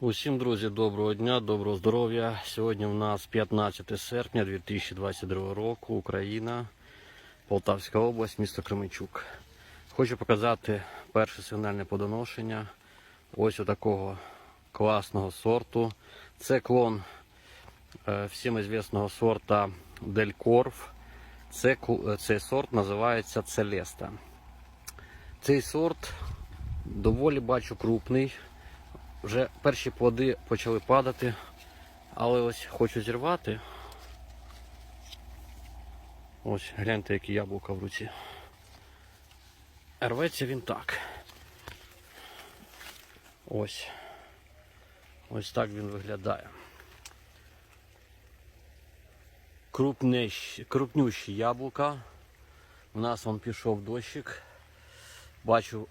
Усім, друзі, доброго дня, доброго здоров'я. Сьогодні у нас 15 серпня 2022 року, Україна, Полтавська область, місто Кременчук. Хочу показати перше сигнальне подоношення. Ось у такого класного сорту. Це клон е, всім звісного сорта Делькорф. Це, е, цей сорт називається Целеста. Цей сорт доволі бачу крупний. Вже перші плоди почали падати, але ось хочу зірвати. Ось, гляньте, які яблука в руці. Рветься він так. Ось. Ось так він виглядає. Крупнющі, крупнющі яблука. У нас вон пішов дощик. Бачу,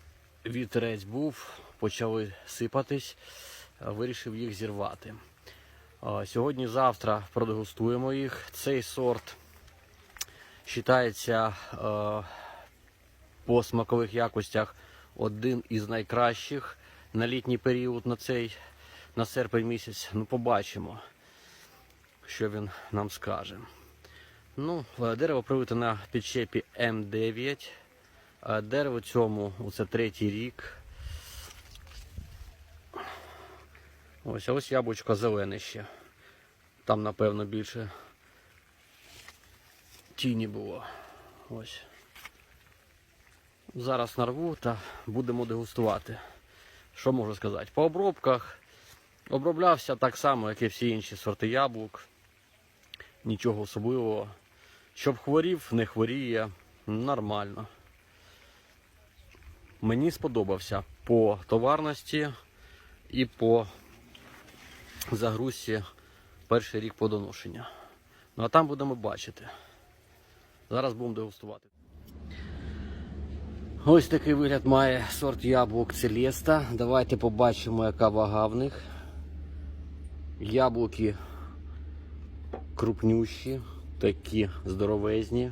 вітерець був, почали сипатись, е, вирішив їх зірвати. Е, Сьогодні-завтра продегустуємо їх. Цей сорт вважається е, по смакових якостях один із найкращих на літній період на цей на серпень місяць. Ну, побачимо, що він нам скаже. Ну, дерево привите на підщепі М9. Дерево цьому це третій рік. Ось, ось яблучко зелене ще. Там, напевно, більше тіні було. Ось. Зараз нарву та будемо дегустувати. Що можу сказати? По обробках оброблявся так само, як і всі інші сорти яблук. Нічого особливого. Щоб хворів, не хворіє. Нормально. Мені сподобався по товарності і по загрузці перший рік подоношення. Ну а там будемо бачити. Зараз будемо дегустувати. Ось такий вигляд має сорт яблук Целеста. Давайте побачимо, яка вага в них. Яблуки крупнющі, такі здоровезні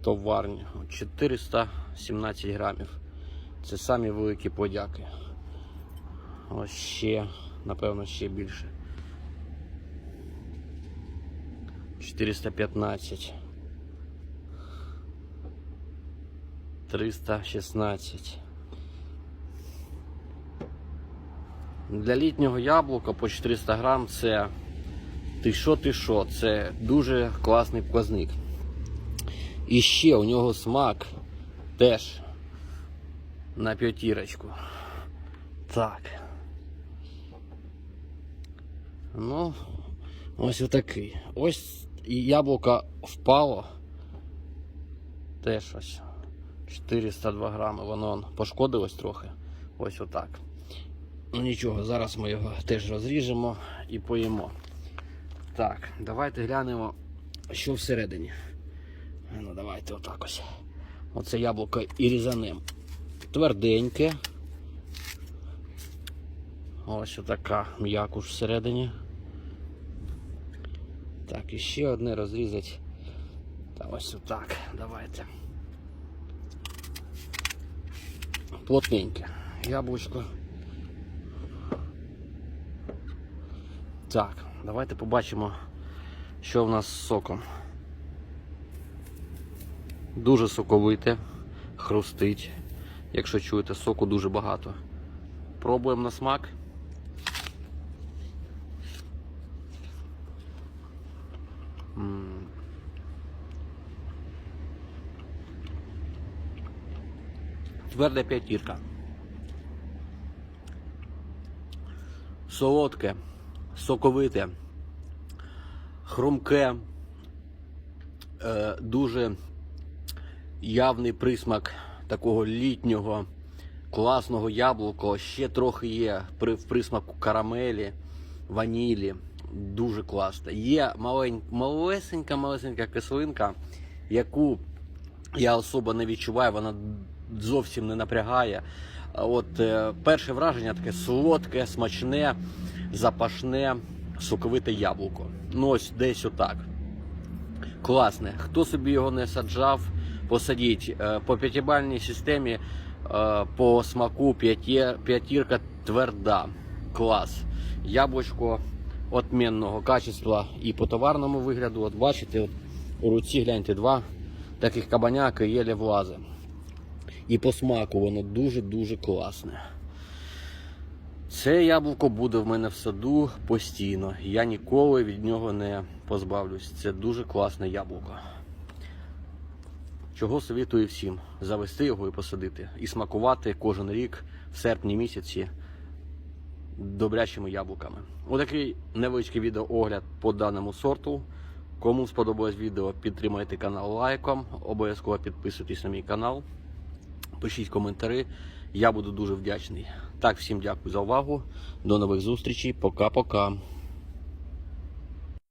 товарні 417 грамів. Це самі великі подяки. Ось ще, напевно, ще більше. 415. 316. Для літнього яблука по 400 грам це ти що, ти що, це дуже класний показник. І ще у нього смак теж на п'ятірочку. Так. Ну, ось отакий. Ось яблуко впало. Теж ось 402 грами. Воно пошкодилось трохи. Ось отак. Ну нічого, зараз ми його теж розріжемо і поїмо. Так, давайте глянемо, що всередині. Ну давайте отак ось. Оце яблуко і різанем. Тверденьке. Ось отака м'якуш всередині. Так, і ще одне розрізати. Та ось отак. Давайте. Плотненьке. Яблучко. Так, давайте побачимо, що в нас з соком. Дуже соковите, хрустить. Якщо чуєте, соку дуже багато. Пробуємо на смак. М. Тверда п'ятірка. Солодке, соковите, хрумке, е, дуже явний присмак такого літнього класного яблука. Ще трохи є в присмаку карамелі, ванілі. Дуже класно. Є малесенька, малесенька кислинка, яку я особо не відчуваю, вона зовсім не напрягає. От е, перше враження таке солодке, смачне, запашне, соковите яблуко. Ну ось десь отак. Класне. Хто собі його не саджав, посадіть. Е, По п'ятибальній системі е, по смаку п'ятірка тверда. Клас. Яблучко отмінного качества і по товарному вигляду. От бачите, от у руці гляньте два таких кабаняка єлі влази. І по смаку воно дуже-дуже класне. Це яблуко буде в мене в саду постійно. Я ніколи від нього не позбавлюсь. Це дуже класне яблуко. Чого совітую всім завести його і посадити. І смакувати кожен рік в серпні місяці добрячими яблуками. Отакий невеличкий відеоогляд по даному сорту. Кому сподобалось відео, підтримайте канал лайком. Обов'язково підписуйтесь на мій канал. Пишіть коментарі. Я буду дуже вдячний. Так, всім дякую за увагу. До нових зустрічей. Пока-пока.